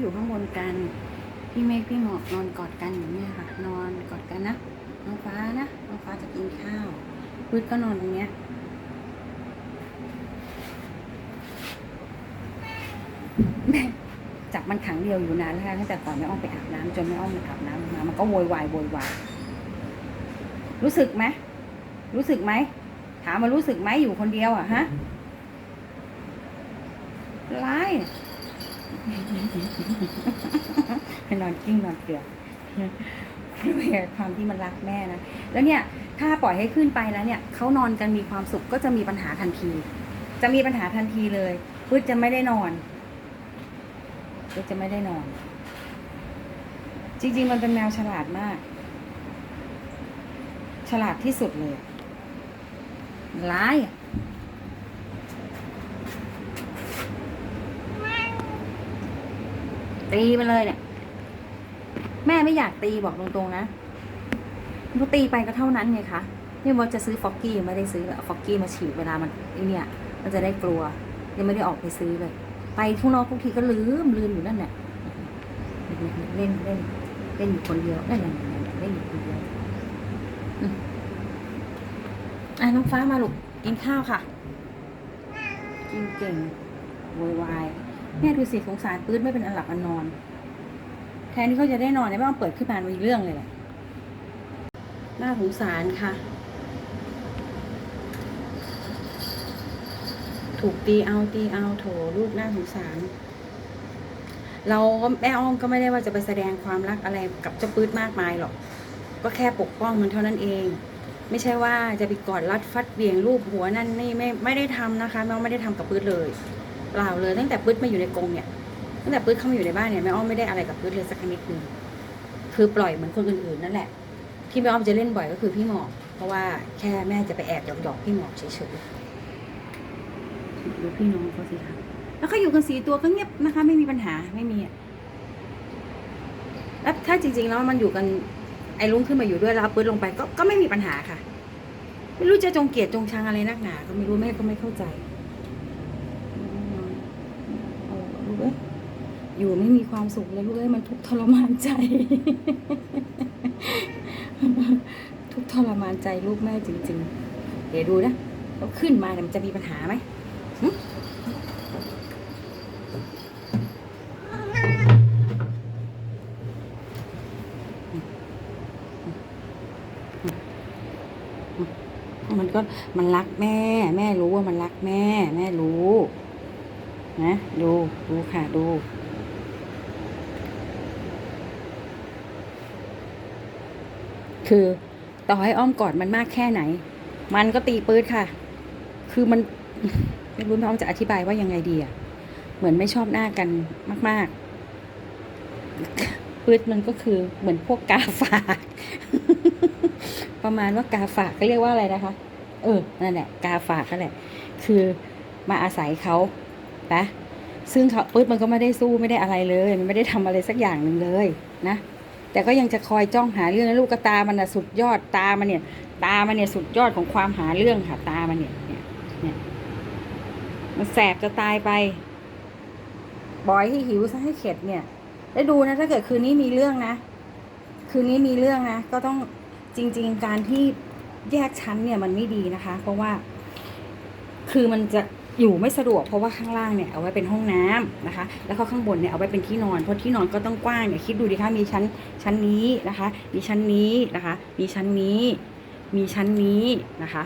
อยู่ข้างบนกัน พี่เมฆพี่หมอกนอนกอดกันอยู่เนี่ยค่ะ นอนกอดกันนะ น้องฟ้านะ น้องฟ้าจะกินข้าวพืชก็นอนตรงเนี้ยแม่จับมันขังเดียวอยู่นานแล้วค่ะตั้งแต่ก่อนแม่อ้อมไปอาบน้ำจนแม่อ้อมมาอาบน้ำมา มันก็โวยวายโวยวายรู้สึกไหมรู้สึกไหม ถามมารู้สึกไหมอยู่คนเดียวอะฮะไร นอนกิ้งนอนเกลือกด้วยความที่มันรักแม่นะ แล้วเนี่ย ถ้าปล่อยให้ขึ้นไปแล้วเนี่ยเขานอนกันมีความสุขก็จะมีปัญหาทันที จะมีปัญหาทันทีเลยพืชจะไม่ได้นอนพืชจะไม่ได้นอน จริง ๆ มันเป็นแมวฉลาดมาก ฉลาดที่สุดเลยร้ายอะ ตีไปเลยเนี่ย แม่ไม่อยากตีบอกตรงๆนะก็ตีไปก็เท่านั้นไงคะนี่ว่าจะซื้อฟอกกี้ยังไม่ได้ซื้อฟอกกี้มาฉีดเวลามันไอเนี่ย มันจะได้กลัว ยังไม่ได้ออกไปซื้อเลย ไปทุกนอกทุกทีก็ลืมลืมอยู่นั่นแหละเล่นเล่นเล่นอยู่คนเดียวนั่นแหละเล่นอยู่คนเดียวอืมอะน้องฟ้ามาลูกกินข้าวค่ะ กินเก่งโวยวาย แม่ดูสิสงสารปื้ดไม่เป็นอันหลับอันนอน แทนที่เขาจะได้นอนเนี่ยไม่ต้องเปิดขึ้นมามีเรื่องเลยแหละน่าสงสารค่ะ ถูกตีเอาตีเอาโถลูกน่าสงสาร เราแม่อ้อมก็ไม่ได้ว่าจะไปแสดงความรักอะไรกับเจ้าปื้ดมากมายหรอก ก็แค่ปกป้องมันเท่านั้นเอง ไม่ใช่ว่าจะไปกอดรัดฟัดเบี่ยงรูปหัวนั่นนี่ไม่ไม่ได้ทำนะคะแม่อ้อมไม่ได้ทำกับปื้ดเลย เปล่าเลย ตั้งแต่ปื้ดมาอยู่ในกรงเนี่ยตั้งแต่ปื้ดเข้ามาอยู่ในบ้านเนี่ยแม่อ้อมไม่ได้อะไรกับปื้ดเลยสักนิดนึงคือปล่อยเหมือนคนอื่นๆนั่นแหละ ที่แม่อ้อมจะเล่นบ่อยก็คือพี่หมอกเพราะว่าแค่แม่จะไปแอบหยอกๆพี่หมอกเฉยๆดูพี่น้องเขาสิคะแล้วเขาอยู่กันสีตัวก็เงียบนะคะ ไม่มีปัญหาไม่มีอะแล้วถ้าจริง ๆ แล้วมันอยู่กันไอ้ลุงขึ้นมาอยู่ด้วยแล้วเอาปืนลงไปก็ก็ไม่มีปัญหาค่ะ ไม่รู้จะจงเกลียดจงชังอะไรนักหนา ก็ไม่รู้แม่ก็ไม่เข้าใจโอ้ลูกเอ้ย อยู่ไม่มีความสุขเลยลูกเอ้ยมันทุกทรมานใจ ทุกทรมานใจลูกแม่จริง ๆ เดี๋ยวดูนะเราขึ้นมาเนี่ยมันจะมีปัญหาไหมมันก็มันรักแม่ แม่รู้ว่ามันรักแม่ แม่รู้ นะ ดู ดูค่ะ ดู คือต่อให้อ้อมกอดมันมากแค่ไหน มันก็ตีปื๊ดค่ะ คือมันไม่รู้น้องจะอธิบายว่ายังไงดีอะเหมือนไม่ชอบหน้ากันมาก ๆ ปื๊ดมันก็คือเหมือนพวกกาฝาก ประมาณว่ากาฝากก็เรียกว่าอะไรนะคะ เออ นั่นแหละ กาฝากนั่นแหละ คือมาอาศัยเขานะซึ่งเขาปื๊ดมันก็ไม่ได้สู้ไม่ได้อะไรเลย มันไม่ได้ทำอะไรสักอย่างหนึ่งเลยนะ แต่ก็ยังจะคอยจ้องหาเรื่องแล้วลูกกระตามันนะสุดยอดตามันเนี่ย ตามันเนี่ยสุดยอดของความหาเรื่องค่ะตามันเนี่ยเนี่ยเนี่ยมันแสบจะตายไปบอยให้หิวซะให้เข็ดเนี่ยได้ดูนะถ้าเกิดคืนนี้มีเรื่องนะ คืนนี้มีเรื่องนะ ก็ต้องจริง ๆ การที่แยกชั้นเนี่ยมันไม่ดีนะคะ เพราะว่า คือมันจะ อยู่ไม่สะดวกเพราะว่าข้างล่างเนี่ยเอาไว้เป็นห้องน้ำนะคะ แล้วก็ข้างบนเนี่ยเอาไว้เป็นที่นอนเพราะที่นอนก็ต้องกว้างเนี่ยคิดดูดิคะมีชั้นชั้นนี้นะคะ มีชั้นนี้นะคะ มีชั้นนี้ มีชั้นนี้นะคะ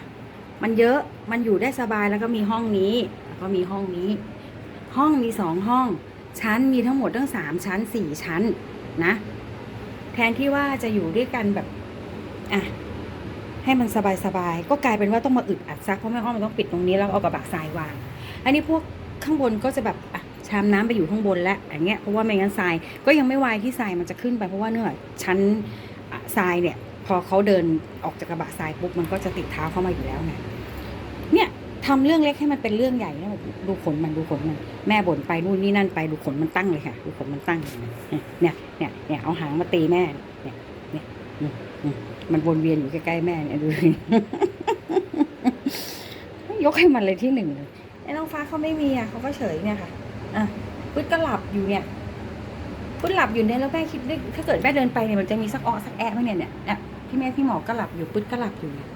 มันเยอะมันอยู่ได้สบายแล้วก็มีห้องนี้แล้วก็มีห้องนี้ ห้องมีสองห้อง ชั้นมีทั้งหมดตั้งสามชั้นสี่ชั้นนะแทนที่ว่าจะอยู่ด้วยกันแบบอะ ให้มันสบายๆก็กลายเป็นว่าต้องมาอึดอัดซักเพราะแม่อ้อมมันต้องปิดตรงนี้แล้วเอากระบะทรายวาง อันนี้พวกข้างบนก็จะแบบอะชามน้ำไปอยู่ข้างบนแล้วอย่างเงี้ยเพราะว่าไม่งั้นทรายก็ยังไม่ไวที่ทรายมันจะขึ้นไปเพราะว่าเนื่อชั้นทรายเนี่ย พอเขาเดินออกจากกระบะทรายปุ๊บมันก็จะติดเท้าเข้ามาอยู่แล้วไงเนี่ยทำเรื่องเล็กให้มันเป็นเรื่องใหญ่นะดูขนมันดูขนมันแม่บ่นไปนู่นนี่นั่นไปดูขนมันตั้งเลยค่ะ ดูขนมันตั้งเนี่ยเนี่ยเนี่ยเอาหางมาตีแม่เนี่ยเนี่ยเนี่ยเนี่ย มันวนเวียนอยู่ใกล้ๆแม่เนี่ยดูยกให้มันเลยที่หนึ่งเลยไอ้น้องฟ้าเขาไม่มีอะเขาก็เฉยเนี่ยค่ะอะปึ๊ดก็หลับอยู่เนี่ยก็หลับอยู่เนี่ยแล้วแม่คิดได้ถ้าเกิดแม่เดินไปเนี่ยมันจะมีสักอ้อสักแอะไหมเนี่ยเนี่ยพี่แม่พี่หมอก็หลับอยู่ปึ๊ดก็หลับอยู่เนี่ย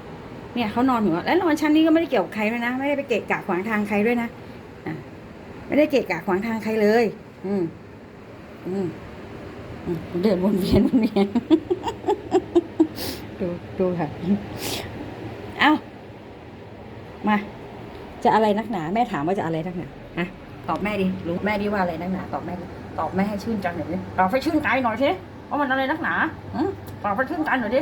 เนี่ยเขานอนอยู่แล้วนอนชั้นนี้ก็ไม่ได้เกี่ยวกับใครด้วยนะ ไม่ได้ไปเกะกะขวางทางใครด้วยนะอะไม่ได้เกะกะขวางทางใครเลย อืมอืมอืมเดินวนเวียนวนเวียน ดูดูค่ะ เอ้ามา จะอะไรนักหนา แม่ถามว่าจะอะไรนักหนาฮะตอบแม่ดิรู้แม่ดิว่าอะไรนักหนา ตอบแม่ดิตอบแม่ให้ชื่นใจหน่อยดิตอบให้ชื่นใจหน่อยสิว่ามันอะไรนักหนาหืมตอบให้ชื่นใจหน่อยดิ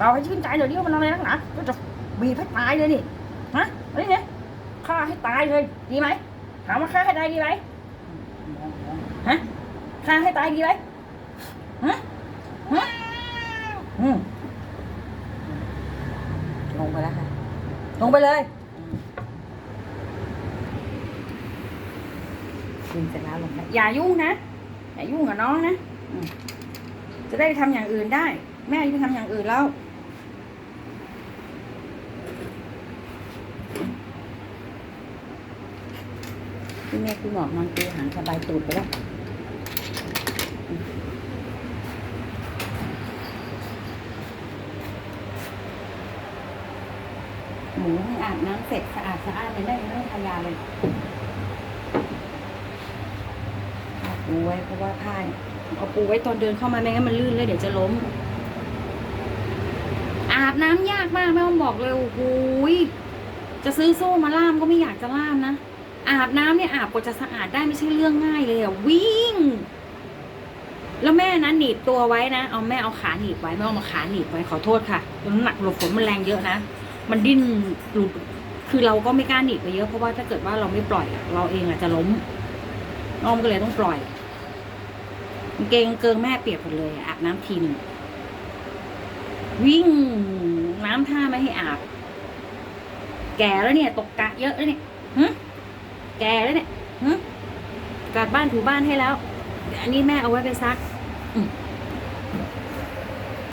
ตอบให้ชื่นใจหน่อยดิว่ามันอะไรนักหนาก็จะบีบให้ตายเลยนี่ฮะอะไรเนี่ยฆ่าให้ตายเลย ดีไหมถามว่าฆ่าให้ตายดีไหมฮะฆ่าให้ตายดีไหมฮะ ฮะอืมลงไปแล้วค่ะ ลงไปเลยกินเสร็จแล้วลงไปอย่ายุ่งนะ อย่ายุ่งกับน้องนะ จะได้ไปทำอย่างอื่นได้ แม่ไปทำอย่างอื่นแล้วพี่แม่พี่หมอกนอนตีหางสบายตูดไปแล้ว หมูให้อาบน้ำเสร็จสะอาดสะอาดเลยได้ไม่ต้องทายาเลยเอาปูไว้เพราะว่าผ้าเนี่ยเอาปูไว้ตอนเดินเข้ามาไม่งั้นมันลื่นเลยเดี๋ยวจะล้ม อาบน้ำยากมากแม่อ้อมบอกเลยโอ้โหยจะซื้อโซ่มาล่ามก็ไม่อยากจะล่ามนะอาบน้ำเนี่ยอาบกว่าจะสะอาดได้ไม่ใช่เรื่องง่ายเลยอะวิ่ง แล้วแม่นะหนีบตัวไว้นะเอาแม่เอาขาหนีบไว้แม่เอามาขาหนีบไว้ขอโทษค่ะน้ำหนักหลบฝนมันแรงเยอะนะ มันดิ้นหลุดคือเราก็ไม่กล้าหนีไปเยอะเพราะว่าถ้าเกิดว่าเราไม่ปล่อยอะเราเองอาจจะล้มน้องก็เลยต้องปล่อยเกงเกิงแม่เปียกหมดเลยอาบน้ำทีหนึงวิ่งน้ำท่าไม่ให้อาบ แก่แล้วเนี่ย ตกกะเยอะแล้วเนี่ยหึแกแล้วเนี่ยหึกวาดบ้านถูบ้านให้แล้ว อันนี้แม่เอาไว้ไปซัก อื